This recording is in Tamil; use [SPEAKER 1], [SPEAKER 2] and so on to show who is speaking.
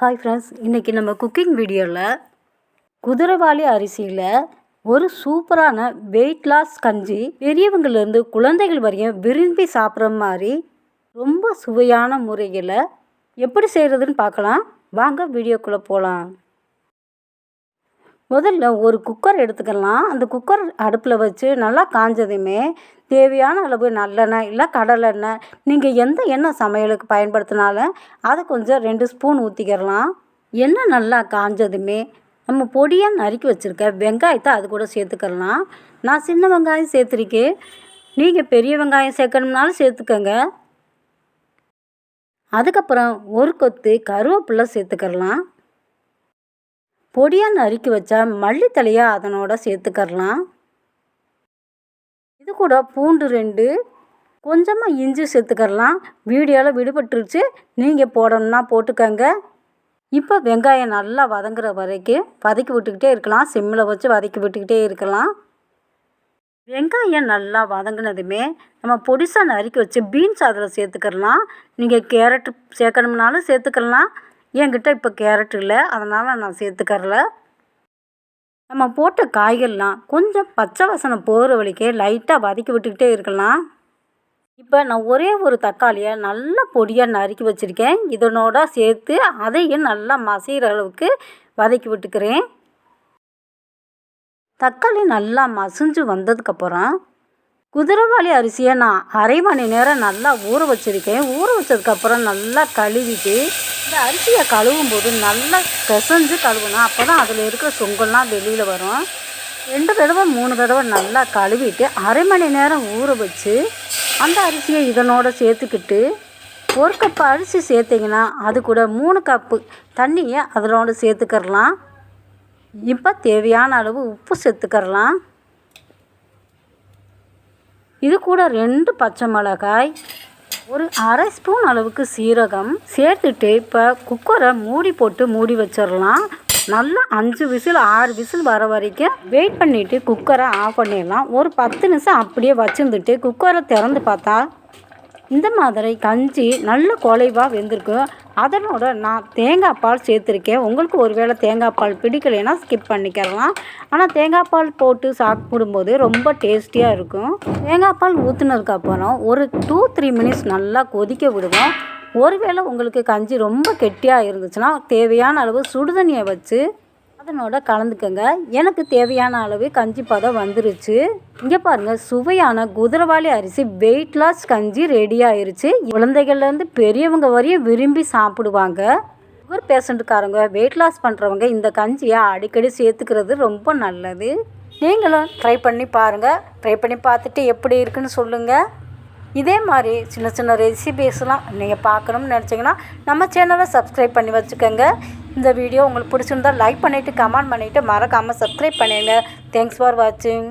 [SPEAKER 1] ஹாய் ஃப்ரெண்ட்ஸ் இன்றைக்கி நம்ம குக்கிங் வீடியோவில் குதிரைவாளி அரிசியில் ஒரு சூப்பரான வெயிட் லாஸ் கஞ்சி பெரியவங்கலேருந்து குழந்தைகள் வரையும் விரும்பி சாப்பிட்ற மாதிரி ரொம்ப சுவையான முறையில் எப்படி செய்கிறதுன்னு பார்க்கலாம். வாங்க வீடியோக்குள்ளே போகலாம் முதல்ல ஒரு குக்கர் எடுத்துக்கலாம். அந்த குக்கர் அடுப்பில் வச்சு நல்லா காஞ்சதுமே தேவையான அளவு நல்லெண்ணெய் இல்லை கடலெண்ணெய். நீங்கள் எந்த எண்ணெய் சமையலுக்கு பயன்படுத்தினாலும் அதை கொஞ்சம் ரெண்டு ஸ்பூன் ஊற்றிக்கிறலாம் எண்ணெய் நல்லா காஞ்சதுமே நம்ம பொடியாக நறுக்கி வச்சுருக்க வெங்காயத்தை அது கூட சேர்த்துக்கலாம். நான் சின்ன வெங்காயம் சேர்த்துருக்கேன். நீங்கள் பெரிய வெங்காயம் சேர்க்கணும்னாலும் சேர்த்துக்கோங்க. அதுக்கப்புறம் ஒரு கொத்து கருவேப்பிலை சேர்த்துக்கலாம். பொடியாக நறுக்கி வச்சா மல்லித்தலையாக அதனோட சேர்த்துக்கரலாம் இது கூட பூண்டு ரெண்டு கொஞ்சமாக இஞ்சி சேர்த்துக்கரலாம் வீடியோவில் விடுபட்டுருச்சு. நீங்கள் போடணும்னா போட்டுக்கோங்க. இப்போ வெங்காயம் நல்லா வதங்குற வரைக்கும் வதக்கி விட்டுக்கிட்டே இருக்கலாம். சிம்மில் வச்சு வதக்கி விட்டுக்கிட்டே இருக்கலாம். வெங்காயம் நல்லா வதங்கினதுமே நம்ம பொடிசாக நறுக்கி வச்சு பீன்ஸ் அதில் சேர்த்துக்கலாம் நீங்கள் கேரட் சேர்க்கணும்னாலும் சேர்த்துக்கலாம் என்கிட்ட இப்போ கேரட் இல்லை. அதனால் நான் சேர்த்துக்கறல. நம்ம போட்ட காய்கள்லாம் கொஞ்சம் பச்சை வசனம் போகிற வழிக்கே லைட்டாக வதக்கி விட்டுக்கிட்டே இருக்கலாம். இப்போ நான் ஒரே ஒரு தக்காளியை நல்லா பொடியாக நறுக்கி வச்சுருக்கேன். இதனோட சேர்த்து அதையும் நல்லா மசிகிற அளவுக்கு வதக்கி விட்டுக்கிறேன். தக்காளி நல்லா மசிஞ்சு வந்ததுக்கப்புறம் குதிரைவாளி அரிசியை நான் அரை மணி நேரம் நல்லா ஊற வச்சுருக்கேன். ஊற வச்சதுக்கப்புறம் நல்லா கழுவிட்டு இந்த அரிசியை கழுவும் போது நல்லா பிசைஞ்சு கழுவணும் அப்போ தான் அதில் இருக்கிற சொங்கல்லாம் வெளியில் வரும். ரெண்டு தடவை மூணு தடவை நல்லா கழுவிட்டு அரை மணி நேரம் ஊற வச்சு அந்த அரிசியை இதனோட சேர்த்துக்கிட்டு ஒரு கப்பு அரிசி சேர்த்திங்கன்னா அது கூட மூணு கப்பு தண்ணியை அதனோட சேர்த்துக்கரலாம் இப்போ தேவையான அளவு உப்பு சேர்த்துக்கரலாம் இது கூட ரெண்டு பச்சை மிளகாய் ஒரு அரை ஸ்பூன் அளவுக்கு சீரகம் சேர்த்துட்டு இப்போ குக்கரை மூடி போட்டு மூடி வச்சிடலாம். நல்லா அஞ்சு விசில் ஆறு விசில் வர வரைக்கும் வெயிட் பண்ணிவிட்டு குக்கரை ஆஃப் பண்ணிடலாம். ஒரு பத்து நிமிஷம் அப்படியே வச்சுருந்துட்டு குக்கரை திறந்து பார்த்தா இந்த மாதிரி கஞ்சி நல்ல குலைவாக வெந்திருக்கும் அதனோட நான் தேங்காய் பால் சேர்த்துருக்கேன். உங்களுக்கு ஒரு வேளை தேங்காய் பால் பிடிக்கலைன்னா ஸ்கிப் பண்ணிக்கலாம். ஆனால் தேங்காய் பால் போட்டு சாப்பிடும்போது ரொம்ப டேஸ்டியாக இருக்கும். தேங்காய் பால் ஊற்றுனதுக்கப்புறம் ஒரு டூ த்ரீ மினிட்ஸ் நல்லா கொதிக்க விடுவோம். ஒருவேளை உங்களுக்கு கஞ்சி ரொம்ப கெட்டியாக இருந்துச்சுன்னா தேவையான அளவு சுடுதண்ணியை வச்சு சாதனோட கலந்துக்கங்க. எனக்கு தேவையான அளவு கஞ்சி பதம் வந்துருச்சு. இங்கே பாருங்கள் சுவையான குதிரவாளி அரிசி வெயிட் லாஸ் கஞ்சி ரெடி ஆயிருச்சு. குழந்தைகள்லேருந்து பெரியவங்க வரையும் விரும்பி சாப்பிடுவாங்க. சுகர் பேஷண்ட்டுக்காரங்க வெயிட் லாஸ் பண்ணுறவங்க இந்த கஞ்சியை அடிக்கடி சேர்த்துக்கிறது ரொம்ப நல்லது. நீங்களும் ட்ரை பண்ணி பாருங்கள் ட்ரை பண்ணி பார்த்துட்டு எப்படி இருக்குன்னு சொல்லுங்கள் இதே மாதிரி சின்ன சின்ன ரெசிபீஸ்லாம் நீங்கள் பார்க்கணும்னு நினச்சிங்கன்னா நம்ம சேனலை சப்ஸ்கிரைப் பண்ணி வச்சுக்கோங்க. இந்த வீடியோ உங்களுக்கு பிடிச்சிருந்தால் லைக் பண்ணிவிட்டு கமெண்ட் பண்ணிவிட்டு மறக்காமல் சப்ஸ்கிரைப் பண்ணிடுங்க. தேங்க்ஸ் ஃபார் வாட்சிங்